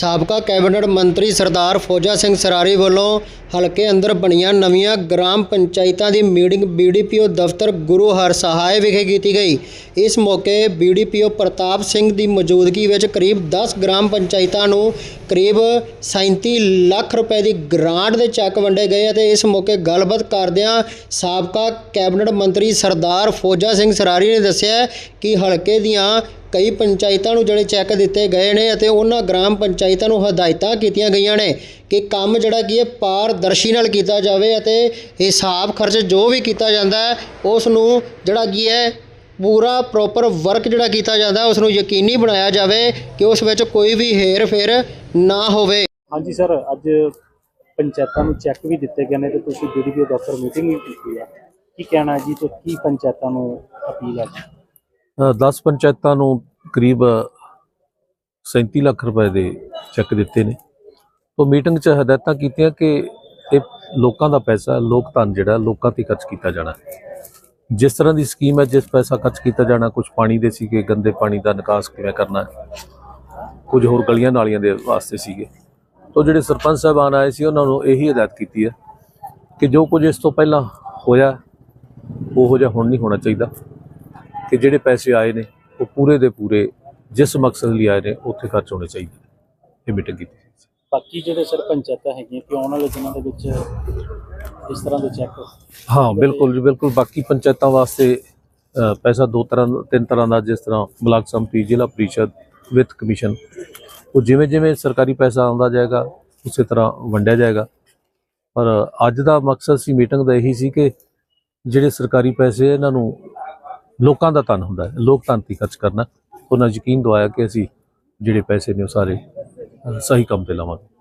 ਸਾਬਕਾ ਕੈਬਨਿਟ ਮੰਤਰੀ ਸਰਦਾਰ ਫੌਜਾ ਸਿੰਘ ਸਰਾਰੀ ਵੱਲੋਂ ਹਲਕੇ ਅੰਦਰ ਬਣੀਆਂ ਨਵੀਆਂ ਗ੍ਰਾਮ ਪੰਚਾਇਤਾਂ ਦੀ ਮੀਟਿੰਗ ਬੀਡੀਪੀਓ ਦਫ਼ਤਰ ਗੁਰੂ ਹਰ ਸਹਾਇ ਵਿਖੇ ਕੀਤੀ ਗਈ। ਇਸ ਮੌਕੇ ਬੀਡੀਪੀਓ ਪ੍ਰਤਾਪ ਸਿੰਘ ਦੀ ਮੌਜੂਦਗੀ ਵਿੱਚ ਕਰੀਬ 10 ਗ੍ਰਾਮ ਪੰਚਾਇਤਾਂ ਨੂੰ ਕਰੀਬ 37 ਲੱਖ ਰੁਪਏ ਦੀ ਗ੍ਰਾਂਟ ਦੇ ਚੈੱਕ ਵੰਡੇ ਗਏ ਅਤੇ ਇਸ ਮੌਕੇ ਗੱਲਬਾਤ ਕਰਦਿਆਂ ਸਾਬਕਾ ਕੈਬਨਿਟ ਮੰਤਰੀ ਸਰਦਾਰ ਫੌਜਾ ਸਿੰਘ ਸਰਾਰੀ ਨੇ ਦੱਸਿਆ ਕਿ ਹਲਕੇ ਦੀਆਂ ਕਈ ਪੰਚਾਇਤਾਂ ਨੂੰ ਜਿਹੜੇ ਚੈੱਕ ਦਿੱਤੇ ਗਏ ਨੇ ਅਤੇ ਉਹਨਾਂ ਗ੍ਰਾਮ ਪੰਚਾਇਤਾਂ ਨੂੰ ਹਦਾਇਤਾਂ ਕੀਤੀਆਂ ਗਈਆਂ ਨੇ ਕਿ ਕੰਮ ਜਿਹੜਾ ਕੀ ਹੈ, ਪਾਰਦਰਸ਼ੀ ਨਾਲ ਕੀਤਾ ਜਾਵੇ ਅਤੇ ਹਿਸਾਬ ਖਰਚ ਜੋ ਵੀ ਕੀਤਾ ਜਾਂਦਾ ਹੈ ਉਸ ਨੂੰ ਜਿਹੜਾ ਕੀ ਹੈ, ਪੂਰਾ ਪ੍ਰੋਪਰ ਵਰਕ ਜਿਹੜਾ ਕੀਤਾ ਜਾਂਦਾ ਹੈ ਉਸ ਨੂੰ ਯਕੀਨੀ ਬਣਾਇਆ ਜਾਵੇ ਕਿ ਉਸ ਵਿੱਚ ਕੋਈ ਵੀ ਹੇਰ ਫੇਰ ਨਾ ਹੋਵੇ। ਹਾਂਜੀ ਸਰ, ਅੱਜ ਪੰਚਾਇਤਾਂ ਨੂੰ ਚੈੱਕ ਵੀ ਦਿੱਤੇ ਗਏ ਨੇ ਤੇ ਤੁਸੀਂ ਬੀਡੀਪੀਓ ਦਫ਼ਤਰ ਮੀਟਿੰਗ ਵੀ ਕੀਤੀ ਹੈ, ਕੀ ਕਹਿਣਾ ਜੀ ਤੇ ਕੀ ਪੰਚਾਇਤਾਂ ਨੂੰ ਅਪੀਲ ਹੈ? 10 ਪੰਚਾਇਤਾਂ ਨੂੰ ਕਰੀਬ 37 ਲੱਖ ਰੁਪਏ ਦੇ ਚੈੱਕ ਦਿੱਤੇ ਨੇ। ਤੋਂ ਮੀਟਿੰਗ 'ਚ ਹਦਾਇਤਾਂ ਕੀਤੀਆਂ ਕਿ ਇਹ ਲੋਕਾਂ ਦਾ ਪੈਸਾ, ਲੋਕ ਧਨ ਜਿਹੜਾ, ਲੋਕਾਂ ਤੇ ਖਰਚ ਕੀਤਾ ਜਾਣਾ। ਜਿਸ ਤਰ੍ਹਾਂ ਦੀ ਸਕੀਮ ਹੈ, ਜਿਸ ਪੈਸਾ ਖਰਚ ਕੀਤਾ ਜਾਣਾ ਕੁਝ ਪਾਣੀ ਦੇ ਸੀਗੇ, ਗੰਦੇ ਪਾਣੀ ਦਾ ਨਿਕਾਸ ਕਿਵੇਂ ਕਰਨਾ, ਕੁਝ ਹੋਰ ਗਲੀਆਂ ਨਾਲੀਆਂ ਦੇ ਵਾਸਤੇ ਸੀਗੇ। ਤੋਂ ਜਿਹੜੇ ਸਰਪੰਚ ਸਾਹਿਬਾਨ ਆਏ ਸੀ, ਉਹਨਾਂ ਨੂੰ ਇਹੀ ਹਦਾਇਤ ਕੀਤੀ ਹੈ ਕਿ ਜੋ ਕੁਝ ਇਸ ਤੋਂ ਪਹਿਲਾਂ ਹੋਇਆ, ਉਹੋ ਜਿਹਾ ਹੁਣ ਨਹੀਂ ਹੋਣਾ ਚਾਹੀਦਾ। ਕਿ ਜਿਹੜੇ ਪੈਸੇ ਆਏ ਨੇ ਉਹ ਪੂਰੇ ਦੇ ਪੂਰੇ ਜਿਸ ਮਕਸਦ ਲਈ ਆਏ ਨੇ ਉੱਥੇ ਖਰਚ ਹੋਣੇ ਚਾਹੀਦੇ ਨੇ। ਇਹ ਮੀਟਿੰਗ ਕੀਤੀ ਬਾਕੀ ਜਿਹੜੇ ਸਰ ਪੰਚਾਇਤਾਂ ਹੈਗੀਆਂ ਕਿ ਆਉਣ ਵਾਲੇ ਦਿਨਾਂ ਦੇ ਵਿੱਚ ਇਸ ਤਰ੍ਹਾਂ ਦੇ ਚੈੱਕ ਹਾਂ ਬਿਲਕੁਲ ਜੀ ਬਿਲਕੁਲ। ਬਾਕੀ ਪੰਚਾਇਤਾਂ ਵਾਸਤੇ ਪੈਸਾ ਦੋ ਤਰ੍ਹਾਂ ਤਿੰਨ ਤਰ੍ਹਾਂ ਦਾ ਜਿਸ ਤਰ੍ਹਾਂ ਬਲਾਕ ਸੰਮਤੀ ਜ਼ਿਲ੍ਹਾ ਪ੍ਰੀਸ਼ਦ ਵਿੱਤ ਕਮਿਸ਼ਨ। ਉਹ ਜਿਵੇਂ ਜਿਵੇਂ ਸਰਕਾਰੀ ਪੈਸਾ ਆਉਂਦਾ ਜਾਏਗਾ ਉਸੇ ਤਰ੍ਹਾਂ ਵੰਡਿਆ ਜਾਏਗਾ। ਪਰ ਅੱਜ ਦਾ ਮਕਸਦ ਸੀ ਮੀਟਿੰਗ ਦਾ ਇਹੀ ਸੀ ਕਿ ਜਿਹੜੇ ਸਰਕਾਰੀ ਪੈਸੇ ਇਹਨਾਂ ਨੂੰ ਲੋਕਾਂ ਦਾ ਧਨ ਹੁੰਦਾ ਹੈ ਲੋਕ ਧਨ ਤੇ ਖਰਚ ਕਰਨਾ। ਉਹਨਾਂ ਯਕੀਨ ਦਵਾਇਆ ਕਿ ਅਸੀਂ ਜਿਹੜੇ ਪੈਸੇ ਨੇ ਉਹ ਸਾਰੇ ਸਹੀ ਕੰਮ ਤੇ ਲਾਵਾਂਗੇ।